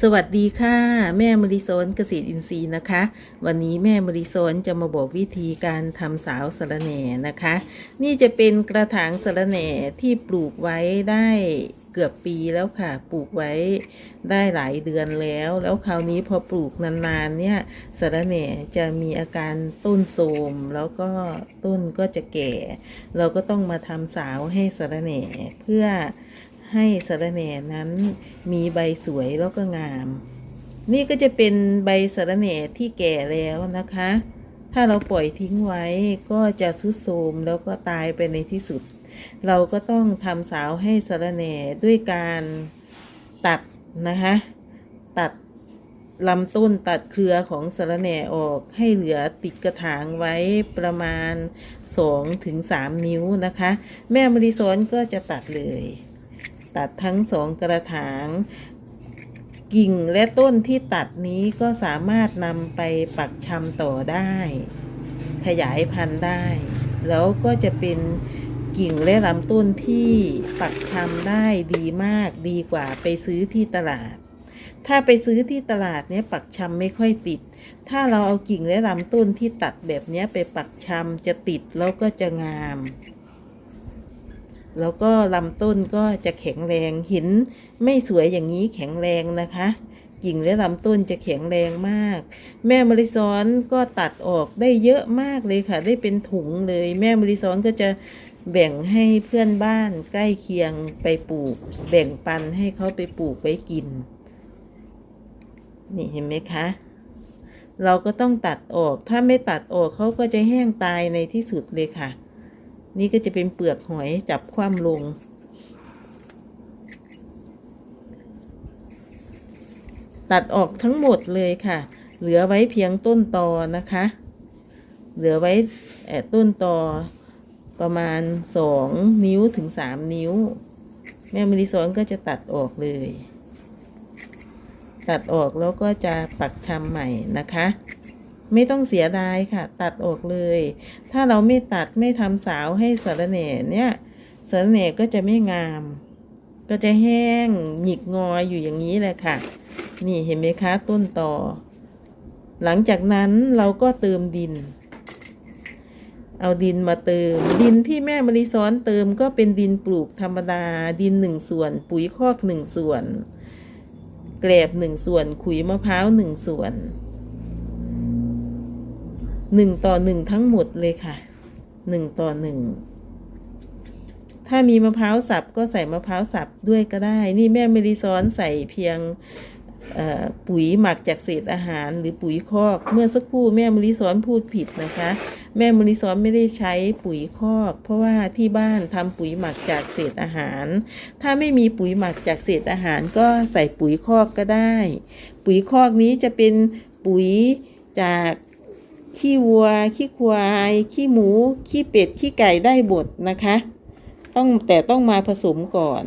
สวัสดีค่ะ แม่มริโซนเกษตรอินทรีย์นะคะ วันนี้แม่มริโซนจะมาบอกวิธีการทำสาวสะระแหน่นะคะ นี่จะเป็นกระถางสะระแหน่ที่ปลูกไว้ได้เกือบปีแล้วค่ะ ปลูกไว้ได้หลายเดือนแล้ว แล้วคราวนี้พอปลูกนานๆเนี่ยสะระแหน่จะมีอาการต้นโทมแล้วก็ต้นก็จะแก่ เราก็ต้องมาทำสาวให้สะระแหน่เพื่อ ให้สะระแหน่นั้นมีใบสวยแล้วก็งาม นี่ก็จะเป็นใบสะระแหน่ที่แก่แล้วนะคะ ถ้าเราปล่อยทิ้งไว้ก็จะสุดโทมแล้วก็ตายไปในที่สุด เราก็ต้องทำสาวให้สะระแหน่ด้วยการตัดนะคะ ตัดลำต้นตัดเครือของสะระแหน่ออกให้เหลือติดกระถางไว้ประมาณ 2-3ถึง3นิ้วนะคะ แม่มริสอนก็จะตัดเลย ตัดทั้งสองกระถางกิ่งและต้นที่ตัดนี้ก็สามารถนำไปปักชำต่อได้ ขยายพันธุ์ได้ แล้วก็จะเป็นกิ่งและลำต้นที่ปักชำได้ดีมากดีกว่าไปซื้อที่ตลาด ถ้าไปซื้อที่ตลาดเนี้ยปักชำไม่ค่อยติด ถ้าเราเอากิ่งและลำต้นที่ตัดแบบเนี้ยไปปักชำจะติดแล้วก็จะงาม แล้วก็ลำต้นก็จะแข็งแรงหินไม่สวยอย่างนี้แข็งแรงนะคะกิ่งและลำต้นจะแข็งแรงมาก แม่มริซ้อนก็ตัดออกได้เยอะมากเลยค่ะ ได้เป็นถุงเลย แม่มริซ้อนก็จะแบ่งให้เพื่อนบ้านใกล้เคียงไปปลูก แบ่งปันให้เขาไปปลูกไว้กิน นี่เห็นไหมคะ เราก็ต้องตัดออกถ้าไม่ตัดออกเขาก็จะแห้งตายในที่สุดเลยค่ะ นี่ก็จะเป็นเปลือกหอยจับคว่ำลง ตัดออกทั้งหมดเลยค่ะ เหลือไว้เพียงต้นตอนะคะ เหลือไว้ต้นตอประมาณสองนิ้วถึงสามนิ้ว แม่มริสอนก็จะตัดออกเลย ตัดออกแล้วก็จะปักชำใหม่นะคะ ไม่ต้องเสียดายค่ะ ตัดออกเลย ถ้าเราไม่ตัดไม่ทำสาวให้สาระแหน่เนี่ยสาระแหน่ก็จะไม่งาม ก็จะแห้งหงิกงออยู่อย่างนี้แหละค่ะ นี่เห็นไหมคะต้นต่อ หลังจากนั้นเราก็เติมดิน เอาดินมาเติม ดินที่แม่มริซ้อนเติมก็เป็นดินปลูกธรรมดา ดินหนึ่งส่วน ปุ๋ยคอกหนึ่งส่วน แกลบหนึ่งส่วน ขุยมะพร้าวหนึ่งส่วน หนึ่งต่อหนึ่งทั้งหมดเลยค่ะหนึ่งต่อหนึ่งถ้ามีมะพร้าวสับก็ใส่มะพร้าวสับด้วยก็ได้ นี่แม่เมริซ้อนใส่เพียงปุ๋ยหมักจากเศษอาหารหรือปุ๋ยคอก เมื่อสักครู่แม่มริซ้อนพูดผิดนะคะ แม่มริซ้อนไม่ได้ใช้ปุ๋ยคอก เพราะว่าที่บ้านทำปุ๋ยหมักจากเศษอาหาร ถ้าไม่มีปุ๋ยหมักจากเศษอาหารก็ใส่ปุ๋ยคอกก็ได้ ปุ๋ยคอกนี้จะเป็นปุ๋ยจาก ขี้วัว ขี้ควาย ขี้หมู ขี้เป็ด ขี้ไก่ได้บดนะคะ ต้องแต่ต้องมาผสมก่อน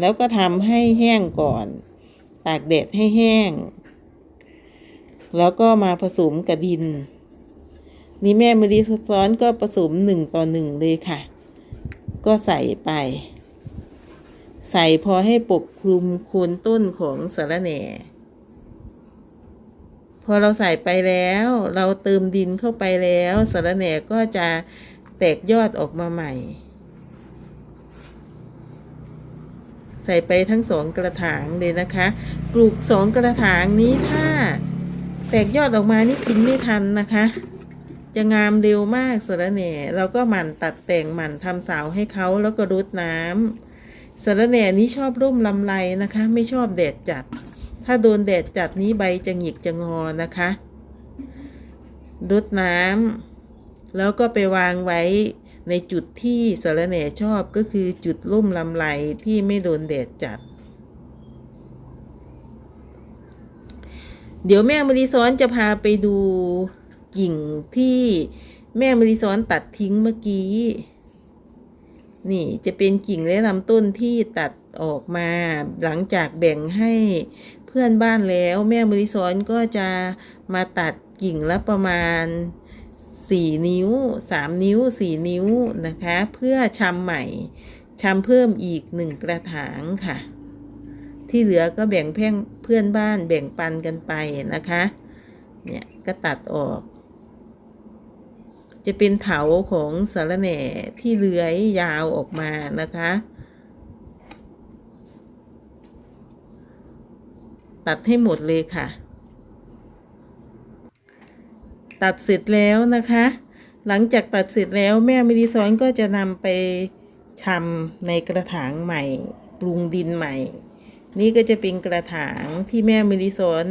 แล้วก็ทำให้แห้งก่อน ตากแดดให้แห้ง แล้วก็มาผสมกับดิน นี่แม่มะลิซ้อนก็ผสมหนึ่งต่อหนึ่งเลยค่ะ ก็ใส่ไป ใส่พอให้ปกคลุมโคนต้นของสาระแหน่ พอเราใส่ไปแล้ว เราเติมดินเข้าไปแล้วสาระแหน่ก็จะแตกยอดออกมาใหม่ ใส่ไปทั้งสองกระถางเลยนะคะ ปลูกสองกระถางนี้ถ้าแตกยอดออกมานี่กินไม่ทันนะคะ จะงามเร็วมากสาระแหน่เราก็หมั่นตัดแต่งหมั่นทำเสาให้เขาแล้วก็รดน้ำสาระแหน่นี้ชอบร่มลำไรนะคะ ไม่ชอบแดดจัด ถ้าโดนแดดจัดนี้ใบจะหงิกจะงอนะคะรดน้ำแล้วก็ไปวางไว้ในจุดที่สารแหน่ชอบก็คือจุดร่มลำไรที่ไม่โดนแดดจัด เดี๋ยวแม่มริซ้อนจะพาไปดูกิ่งที่แม่มริซ้อนตัดทิ้งเมื่อกี้ นี่จะเป็นกิ่งและลำต้นที่ตัดออกมาหลังจากแบ่งให้ พื่อนบ้านแล้ว แม่มริซ้อนก็จะมาตัดกิ่งละประมาณ 4 นิ้ว 3 นิ้ว 4 นิ้วนะคะ เพื่อชำใหม่ชำเพิ่มอีก 1 กระถางค่ะ ที่เหลือก็แบ่งเพื่อนเพื่อนบ้านแบ่งปันกันไปนะคะเนี่ยก็ตัดออก จะเป็นเถาของสารแหน่ที่เลื้อยยาวออกมานะคะ ตัดให้หมดเลยค่ะ ตัดเสร็จแล้วนะคะ หลังจากตัดเสร็จแล้วแม่มิดิซ้อนก็จะนำไปชำในกระถางใหม่ ปรุงดินใหม่ นี่ก็จะเป็นกระถางที่แม่มิดิซอน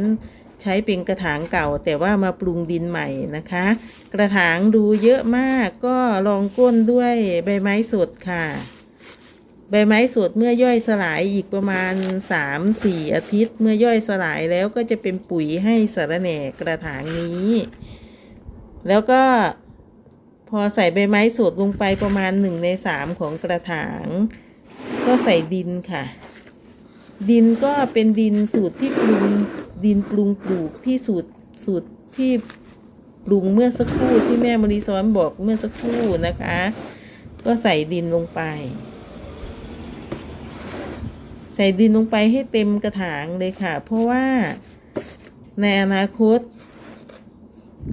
ใช้เป็นกระถางเก่า แต่ว่ามาปรุงดินใหม่นะคะ กระถางดูเยอะมากก็ลองก้นด้วยใบไม้สดค่ะ ใบไม้สดเมื่อย่อยสลายอีกประมาณ 3-4 อาทิตย์ เมื่อย่อยสลายแล้วก็จะเป็นปุ๋ยให้สาระแหน่กระถางนี้ แล้วก็พอใส่ใบไม้สดลงไปประมาณหนึ่งในสามของกระถาง ก็ใส่ดินค่ะ ดินก็เป็นดินสูตรที่ปรุงดินปรุงปลูกที่สูตรสูตรที่ปรุงเมื่อสักครู่ที่แม่มารีซ้อนบอกเมื่อสักครู่นะคะ ก็ใส่ดินลงไป ใส่ดินลงไปให้เต็มกระถางเลยค่ะ เพราะว่าในอนาคต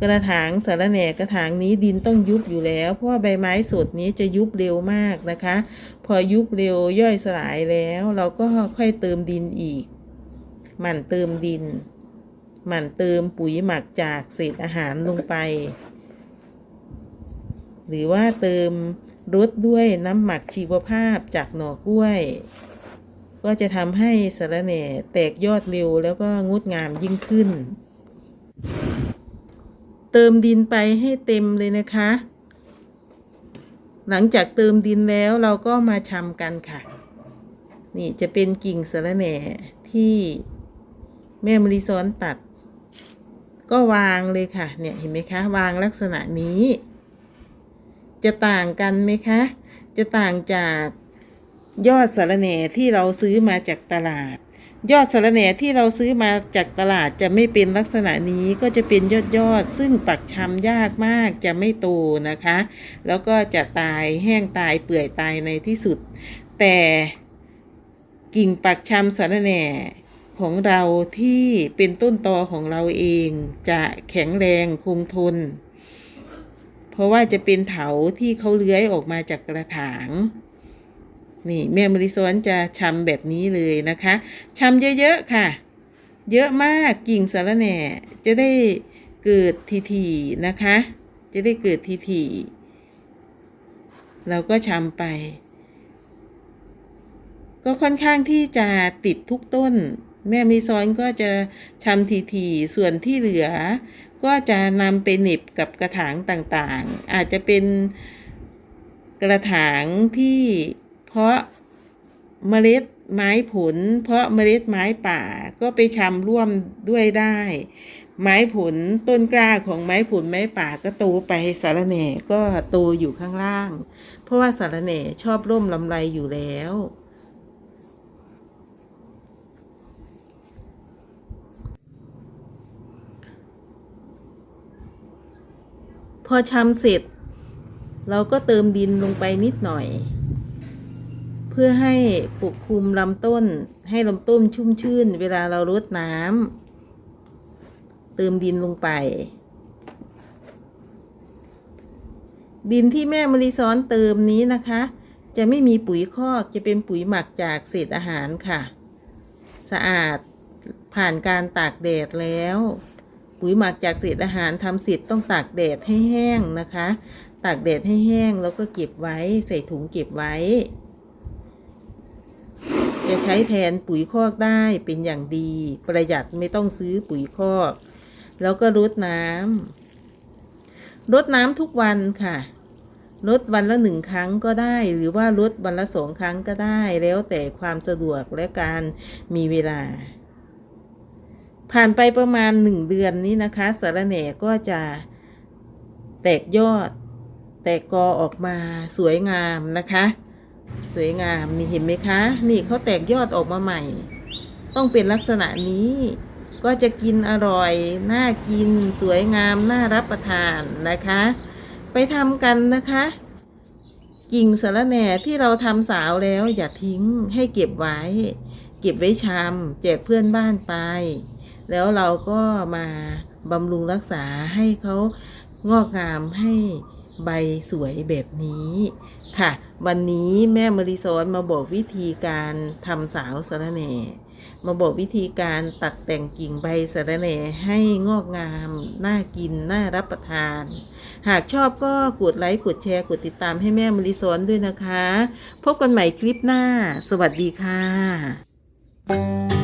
กระถางสารแหน่กระถางนี้ดินต้องยุบอยู่แล้ว เพราะว่าใบไม้สดนี้จะยุบเร็วมากนะคะ พอยุบเร็วย่อยสลายแล้ว เราก็ค่อยเติมดินอีก หมั่นเติมดิน หมั่นเติมปุ๋ยหมักจากเศษอาหารลงไป หรือว่าเติมรดด้วยน้ำหมักชีวภาพจากหน่อกล้วย ก็จะทำให้สารแหน่แตกยอดเร็วแล้วก็งดงามยิ่งขึ้น เติมดินไปให้เต็มเลยนะคะ หลังจากเติมดินแล้วเราก็มาชำกันค่ะ นี่จะเป็นกิ่งสะระแหน่ที่แม่มริซ้อนตัด ก็วางเลยค่ะ เนี่ยเห็นไหมคะ วางลักษณะนี้ จะต่างกันไหมคะ จะต่างจาก ยอดสะรแหน่ที่เราซื้อมาจากตลาด ยอดสะรแหน่ที่เราซื้อมาจากตลาดจะไม่เป็นลักษณะนี้ก็จะเป็นยอดยอดซึ่งปักชำยากมากจะไม่โตนะคะ แล้วก็จะตายแห้งตายเปื่อยตายในที่สุด แต่กิ่งปักชำสะรแหน่ของเราที่เป็นต้นตอของเราเองจะแข็งแรงคงทน เพราะว่าจะเป็นเถาที่เขาเลื้อยออกมาจากกระถาง นี่แม่มริซอนจะชำแบบนี้เลยนะคะชำเยอะๆค่ะ เยอะมากกิ่งสารแหน่จะได้เกิดทีๆนะคะ จะได้เกิดทีๆเราก็ชำไป ก็ค่อนข้างที่จะติดทุกต้น แม่มีซ้อนก็จะชำทีๆส่วนที่เหลือ ก็จะนำไปเหน็บกับกระถางต่างๆ อาจจะเป็นกระถางที่ เพาะเมล็ดไม้ผล เพราะเมล็ดไม้ป่าก็ไปชำร่วมด้วยได้ ไม้ผลต้นกล้าของไม้ผลไม้ป่าก็โตไปสารแหน่ก็โตอยู่ข้างล่าง เพราะว่าสารแหน่ชอบร่มลำไรอยู่แล้วพอชำเสร็จ เราก็เติมดินลงไปนิดหน่อย เพื่อให้ปกคลุมลำต้น ให้ลำต้นชุ่มชื่น เวลาเรารดน้ำเติมดินลงไป ดินที่แม่มะลิซ้อนเติมนี้นะคะ จะไม่มีปุ๋ยคอกจะเป็นปุ๋ยหมักจากเศษอาหารค่ะ สะอาดผ่านการตากแดดแล้ว ปุ๋ยหมักจากเศษอาหารทำเสร็จต้องตากแดดให้แห้งนะคะ ตากแดดให้แห้งแล้วก็เก็บไว้ใส่ถุงเก็บไว้ จะใช้แทนปุ๋ยคอกได้เป็นอย่างดี ประหยัดไม่ต้องซื้อปุ๋ยคอก แล้วก็รดน้ำรดน้ำทุกวันค่ะรดวันละหนึ่งครั้งก็ได้ หรือว่ารดวันละสองครั้งก็ได้ แล้วแต่ความสะดวกและการมีเวลา ผ่านไปประมาณหนึ่งเดือนนี้นะคะสารแหน่ก็จะแตกยอด แตกกอออกมาสวยงามนะคะ สวยงามนี่เห็นไหมคะ นี่เขาแตกยอดออกมาใหม่ ต้องเป็นลักษณะนี้ ก็จะกินอร่อย น่ากิน สวยงาม น่ารับประทานนะคะ ไปทำกันนะคะ กิ่งสะระแหน่ที่เราทำสาวแล้วอย่าทิ้งให้เก็บไว้ เก็บไว้ชำแจกเพื่อนบ้านไป แล้วเราก็มาบำรุงรักษาให้เขางอกงามให้ ใบสวยแบบนี้ค่ะ วันนี้แม่มริซอนมาบอกวิธีการทำสาวสะระแหน่มาบอกวิธีการตัดแต่งกิ่งใบสะระแหน่ให้งอกงาม น่ากิน น่ารับประทาน หากชอบก็กดไลค์ กดแชร์ กดติดตามให้แม่มริซอนด้วยนะคะ พบกันใหม่คลิปหน้า สวัสดีค่ะ